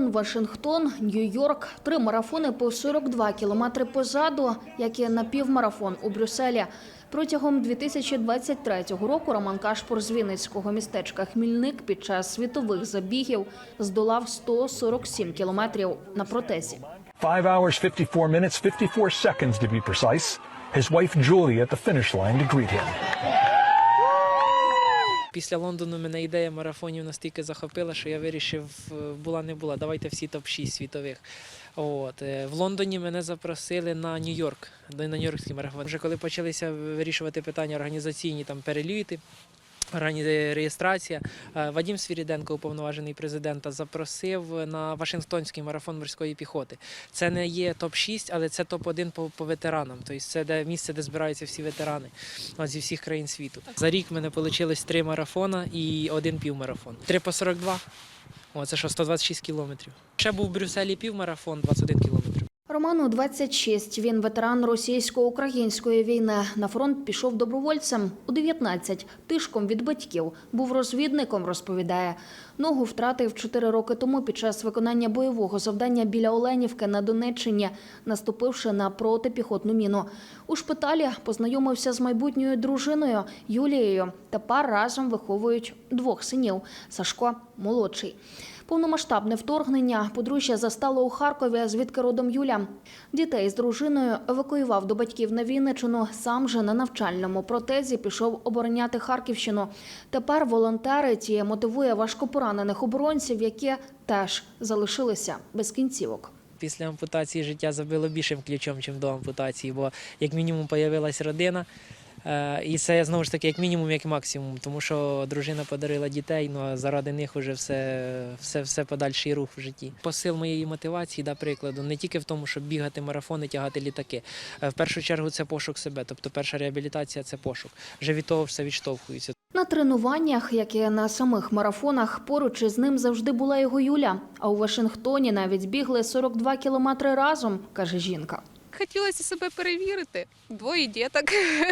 Лондон, Вашингтон, Нью-Йорк три марафони по 42 кілометри позаду, як і напівмарафон у Брюсселі. Протягом 2023 року Роман Кашпур з Вінницького містечка Хмільник під час світових забігів здолав 147 кілометрів на протезі. 5 hours 54 minutes 54 seconds to be precise. His wife Julie at the finish line to greet him. Після Лондону мене ідея марафонів настільки захопила, що я вирішив, е, була не була, давайте всі топ-6 світових. От. е, В Лондоні мене запросили на Нью-Йорк, на Нью-Йоркський марафон. Вже коли почалися вирішувати питання організаційні, там переліти, реєстрація, е, Вадим Свіріденко, уповноважений президента, запросив на Вашингтонський марафон морської піхоти. Це не є топ-6, але це топ-1 по, по ветеранам. Тобто це де місце, де збираються всі ветерани от, зі всіх країн світу. За рік в мене вийшло три марафона і один півмарафон. Три по 42. О, це що 126 кілометрів. Ще був в Брюсселі півмарафон, 21 кілометр. Роману 26. Він ветеран російсько-української війни. На фронт пішов добровольцем у 19. Тишком від батьків. Був розвідником, розповідає. Ногу втратив 4 роки тому під час виконання бойового завдання біля Оленівки на Донеччині, наступивши на протипіхотну міну. У шпиталі познайомився з майбутньою дружиною Юлією. Тепер разом виховують двох синів. Сашко молодший. Повномасштабне вторгнення подружжя застало у Харкові, звідки родом Юля. Дітей з дружиною евакуював до батьків на Вінничину. Сам же на навчальному протезі пішов обороняти Харківщину. Тепер волонтерить і мотивує важкопоранених оборонців, які теж залишилися без кінцівок. Після ампутації життя забило більшим ключом, ніж до ампутації, бо як мінімум появилась родина. Е, І це знову ж таки як мінімум, як максимум, тому що дружина подарила дітей, ну а заради них вже все, все, все подальший рух в житті. Посил моєї мотивації, да, прикладу, не тільки в тому, щоб бігати марафони, тягати літаки. Е, В першу чергу це пошук себе. Тобто перша реабілітація це пошук. Вже від того все відштовхується. На тренуваннях, як і на самих марафонах, поруч із ним завжди була його Юля. А у Вашингтоні навіть бігли 42 кілометри разом, каже жінка. Хотілося себе перевірити. Двоє діток.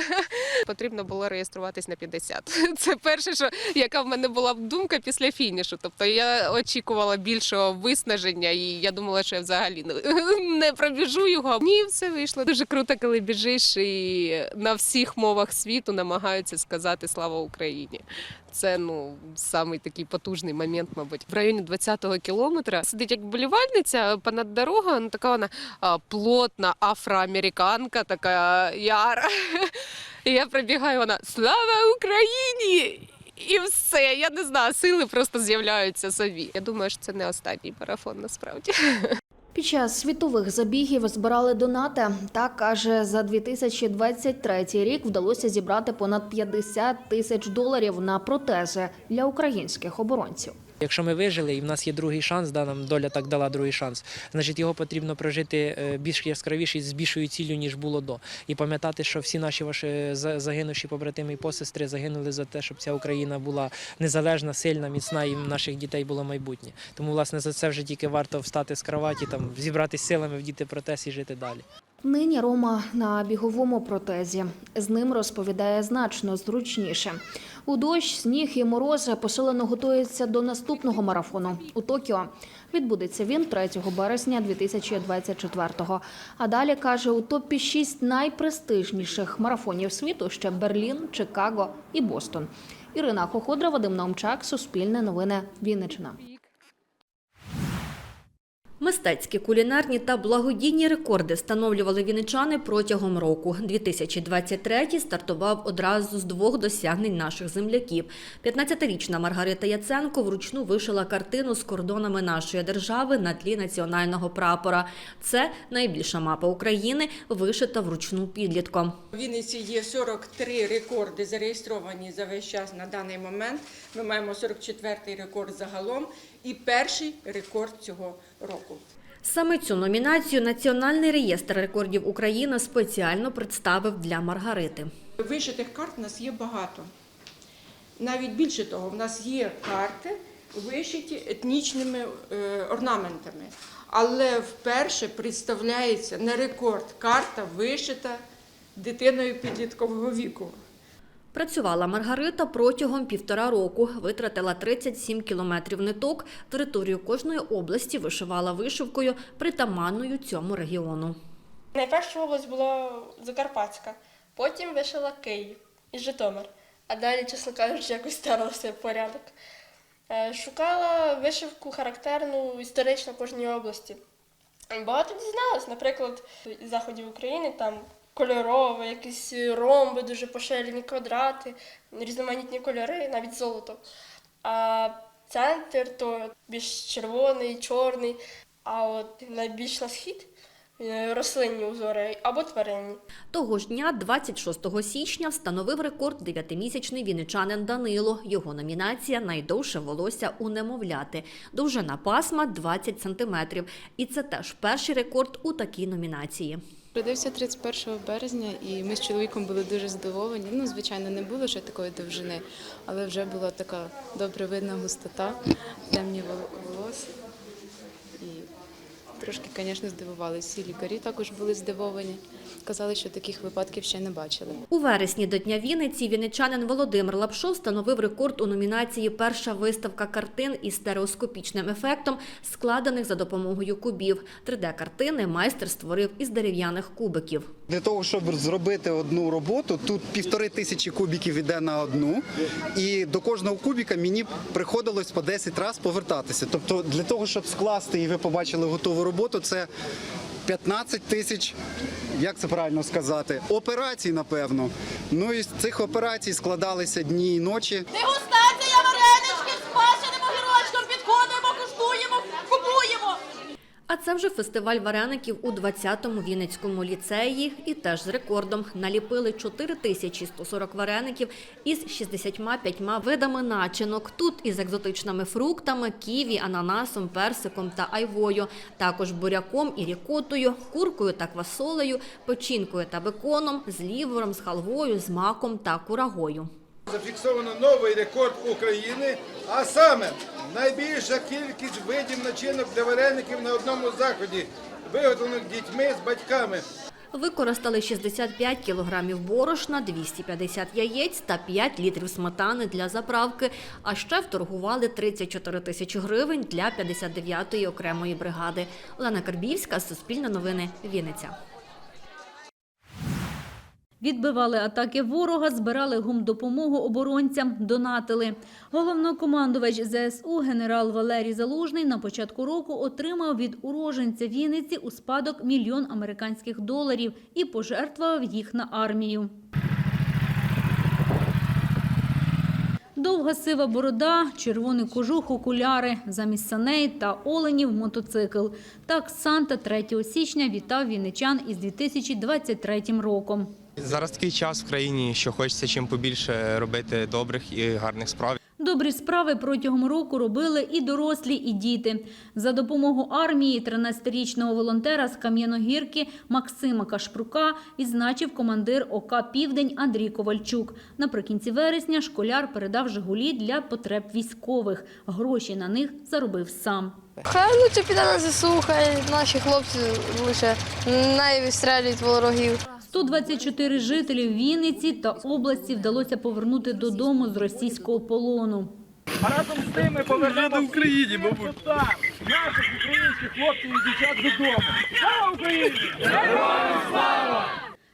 Потрібно було реєструватись на 50. Це перше, що яка в мене була думка після фінішу. Тобто я очікувала більшого виснаження, і я думала, що я взагалі не- пробіжу його. Ні, все вийшло. Дуже круто, коли біжиш і на всіх мовах світу намагаються сказати слава Україні. Це ну самий такий потужний момент, мабуть. В районі 20-го кілометра сидить як болівальниця понад дорога, ну така вона плотна афроамериканка, така яра. І я пробігаю, вона Слава Україні! І все, я не знаю, сили просто з'являються собі. Я думаю, що це не останній марафон насправді. Під час світових забігів збирали донати. Так каже, за 2023 рік вдалося зібрати понад 50 тисяч доларів на протези для українських оборонців. Якщо ми вижили і в нас є другий шанс, да, нам доля так дала другий шанс, значить його потрібно прожити е, більш яскравіше з більшою ціллю, ніж було до. І пам'ятати, що всі наші ваші за- загинувші побратими і посестри загинули за те, щоб ця Україна була незалежна, сильна, міцна, і в наших дітей було майбутнє. Тому, власне, за це вже тільки варто встати з кроваті, там зібратися силами, вдіти протез і жити далі. Нині Рома на біговому протезі. З ним розповідає значно зручніше. У дощ, сніг і морози посилено готується до наступного марафону у Токіо. Відбудеться він 3 березня 2024-го. А далі каже, у топі 6 найпрестижніших марафонів світу ще Берлін, Чикаго і Бостон. Ірина Хоходра, Вадим Наумчак, Суспільне новини, Вінниччина. Мистецькі, кулінарні та благодійні рекорди встановлювали вінничани протягом року. 2023 стартував одразу з двох досягнень наших земляків. 15-річна Маргарита Яценко вручну вишила картину з кордонами нашої держави на тлі національного прапора. Це найбільша мапа України, вишита вручну підлітком. У Вінниці є 43 рекорди зареєстровані за весь час на даний момент. Ми маємо 44-й рекорд загалом і перший рекорд цього року. Саме цю номінацію Національний реєстр рекордів України спеціально представив для Маргарити. Вишитих карт у нас є багато. Навіть більше того, в нас є карти, вишиті етнічними е, орнаментами. Але вперше представляється на рекорд карта вишита дитиною підліткового віку. Працювала Маргарита протягом півтора року, витратила 37 кілометрів ниток, територію кожної області вишивала вишивкою, притаманною цьому регіону. Найперша область була Закарпатська, потім вишила Київ і Житомир. А далі, чесно кажучи, якось старалася порядок. Е, Шукала вишивку характерну історично кожній області. Багато дізналась, наприклад, із заходів України там кольорове, якісь ромби, дуже поширені квадрати, різноманітні кольори, навіть золото. А центр то більш червоний, чорний, а от найбільш на схід е, рослинні узори або тваринні. Того ж дня, 26 січня, встановив рекорд дев'ятимісячний вінничанин Данило. Його номінація «Найдовше волосся у немовляти». Довжина пасма 20 сантиметрів. І це теж перший рекорд у такій номінації. Родився 31 березня, і ми з чоловіком були дуже здивовані. Ну, звичайно, не було ще такої довжини, але вже була така добре видна густота, темні вол- волосся. Трошки, звісно, здивувалися. Всі лікарі також були здивовані. Казали, що таких випадків ще не бачили. У вересні до Дня Вінниці вінничанин Володимир Лапшов встановив рекорд у номінації Перша виставка картин із стереоскопічним ефектом, складених за допомогою кубів. 3D-картини майстер створив із дерев'яних кубиків. Для того, щоб зробити одну роботу, тут півтори тисячі кубиків іде на одну, і до кожного кубіка мені приходилось по 10 разів повертатися. Тобто, для того, щоб скласти і ви побачили готову роботу, це 15 тисяч, як це правильно сказати, операцій, напевно. Ну і з цих операцій складалися дні і ночі. Це вже фестиваль вареників у 20-му Вінницькому ліцеї. І теж з рекордом наліпили 4140 вареників із 65 видами начинок. Тут із екзотичними фруктами, ківі, ананасом, персиком та айвою. Також буряком і рікотою, куркою та квасолею, печінкою та беконом, з лівером, з халвою, з маком та курагою. Зафіксовано новий рекорд України, а саме найбільша кількість видів начинок для вареників на одному заході, виготовлених дітьми з батьками. Використали 65 кілограмів борошна, 250 яєць та 5 літрів сметани для заправки. А ще вторгували 34 тисячі гривень для 59-ї окремої бригади. Олена Карбівська, Суспільне новини, Вінниця. Відбивали атаки ворога, збирали гумдопомогу оборонцям, донатили. Головнокомандувач ЗСУ генерал Валерій Залужний на початку року отримав від уроженця Вінниці у спадок мільйон американських доларів і пожертвував їх на армію. Довга сива борода, червоний кожух, окуляри, замість саней та оленів мотоцикл. Так Санта 3 січня вітав вінничан із 2023 роком. Зараз такий час в країні, що хочеться чим побільше робити добрих і гарних справ. Добрі справи протягом року робили і дорослі, і діти. За допомогу армії 13-річного волонтера з Кам'яногірки Максима Кашпрука відзначив командир ОК «Південь» Андрій Ковальчук. Наприкінці вересня школяр передав «Жигулі» для потреб військових. Гроші на них заробив сам. Хай лучше піде на ЗСУ, хай наші хлопці лише не вистрелюють ворогів. 124 жителів Вінниці та області вдалося повернути додому з російського полону. А разом з тим ми повернемо Україні, мабуть. наших українських хлопців і дівчат додому. Слава Україні!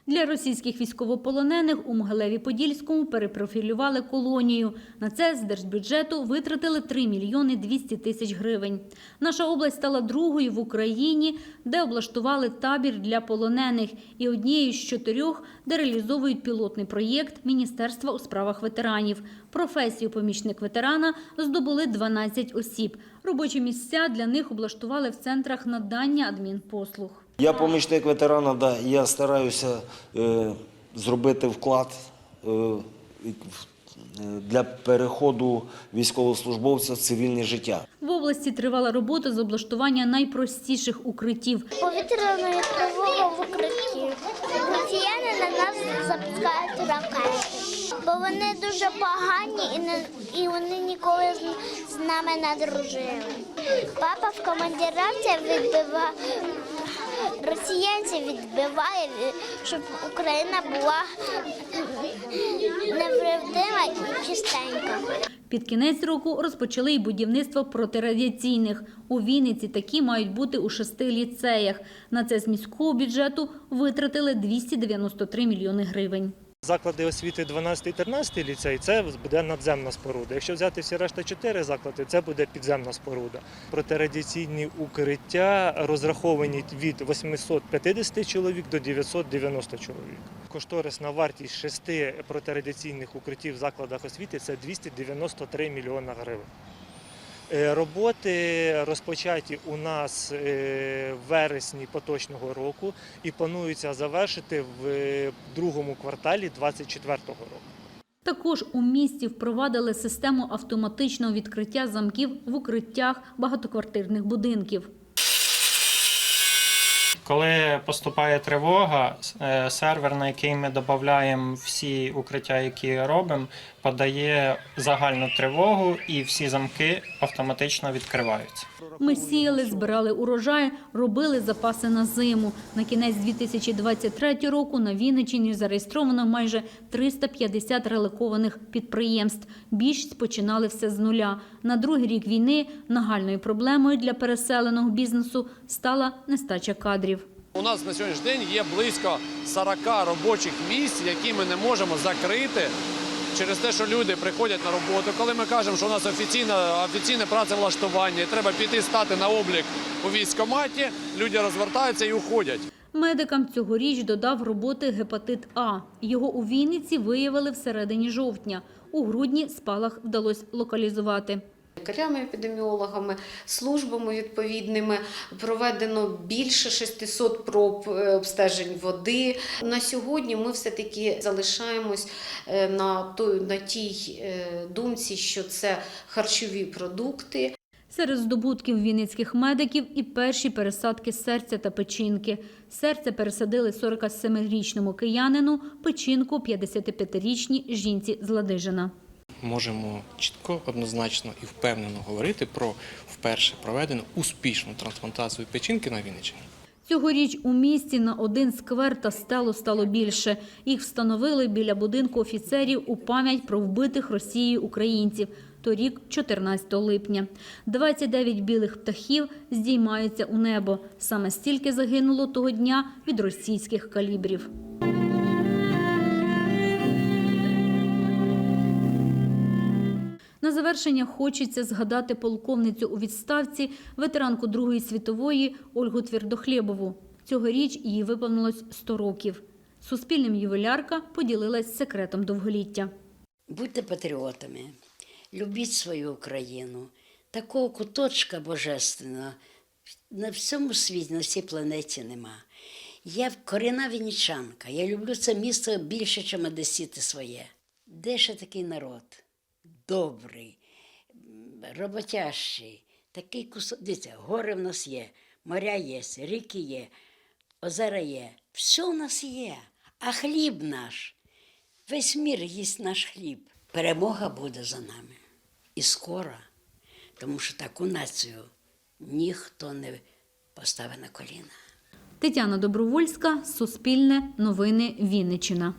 Для російських військовополонених у Могилеві-Подільському перепрофілювали колонію. На це з держбюджету витратили 3 мільйони 200 тисяч гривень. Наша область стала другою в Україні, де облаштували табір для полонених і однією з чотирьох, де реалізовують пілотний проєкт Міністерства у справах ветеранів. Професію помічник ветерана здобули 12 осіб. Робочі місця для них облаштували в центрах надання адмінпослуг. Я помічник ветерана, да, я стараюся е, зробити вклад е, для переходу військовослужбовця в цивільне життя. В області тривала робота з облаштування найпростіших укриттів. Повітряною тривогою в укритті. Росіяни на нас запускають ракети, бо вони дуже погані і, не, і вони ніколи з, з нами не дружили. Папа в командировці відбиває, росіянців відбиває, щоб Україна була невредима і чистенька. Під кінець року розпочали й будівництво протирадіаційних. У Вінниці такі мають бути у шести ліцеях. На це з міського бюджету витратили 293 мільйони гривень. Заклади освіти 12-13 ліцей це буде надземна споруда. Якщо взяти всі решта 4 заклади, це буде підземна споруда. Протирадіаційні укриття розраховані від 850 чоловік до 990 чоловік. Кошторисна вартість шести протирадіаційних укриттів в закладах освіти це 293 мільйона гривень. Е, Роботи розпочаті у нас е, в вересні поточного року і планується завершити в е, другому кварталі 2024 року. Також у місті впровадили систему автоматичного відкриття замків в укриттях багатоквартирних будинків. Коли поступає тривога, сервер, на який ми додаємо всі укриття, які робимо, подає загальну тривогу і всі замки автоматично відкриваються. Ми сіяли, збирали урожай, робили запаси на зиму. На кінець 2023 року на Вінниччині зареєстровано майже 350 релокованих підприємств. Більшість починали все з нуля. На другий рік війни нагальною проблемою для переселеного бізнесу стала нестача кадрів. У нас на сьогоднішній день є близько 40 робочих місць, які ми не можемо закрити через те, що люди приходять на роботу. Коли ми кажемо, що у нас офіційне, офіційне працевлаштування, і треба піти стати на облік у військкоматі, люди розвертаються і уходять. Медикам цьогоріч додав роботи гепатит А. Його у Вінниці виявили всередині жовтня. У грудні спалах вдалося локалізувати. Лікарями, епідеміологами, службами відповідними проведено більше 600 проб е, обстежень води. На сьогодні ми все-таки залишаємось е, на на тій е, думці, що це харчові продукти. Серед здобутків вінницьких медиків і перші пересадки серця та печінки. Серце пересадили 47-річному киянину, печінку 55-річній жінці з Ладижина. Можемо чітко, однозначно і впевнено говорити про вперше проведену успішну трансплантацію печінки на Вінниччині. Цьогоріч у місті на один сквер та стелу стало більше. Їх встановили біля будинку офіцерів у пам'ять про вбитих Росією українців. Торік, 14 липня. 29 білих птахів здіймаються у небо. Саме стільки загинуло того дня від російських калібрів. На завершення хочеться згадати полковницю у відставці, ветеранку Другої світової Ольгу Твердохлєбову. Цьогоріч їй виповнилось 100 років. Суспільним ювелярка поділилась секретом довголіття. Будьте патріотами, любіть свою Україну. Такого куточка божественного на всьому світі, на всій планеті нема. Я корінна вінничанка, я люблю це місто більше, ніж одесіти своє. Де ще такий народ? Добрий, роботящий, такий кусок. Дивіться, гори в нас є, моря є, ріки є, озера є. Все в нас є. А хліб наш. Весь мір їсть наш хліб. Перемога буде за нами. І скоро, тому що таку націю ніхто не поставить на коліна. Тетяна Добровольська, Суспільне, Новини, Вінниччина.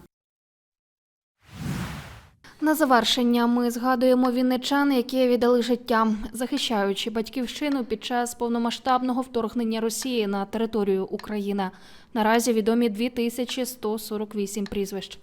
На завершення ми згадуємо вінничан, які віддали життя, захищаючи батьківщину під час повномасштабного вторгнення Росії на територію України. Наразі відомі 2148 прізвищ.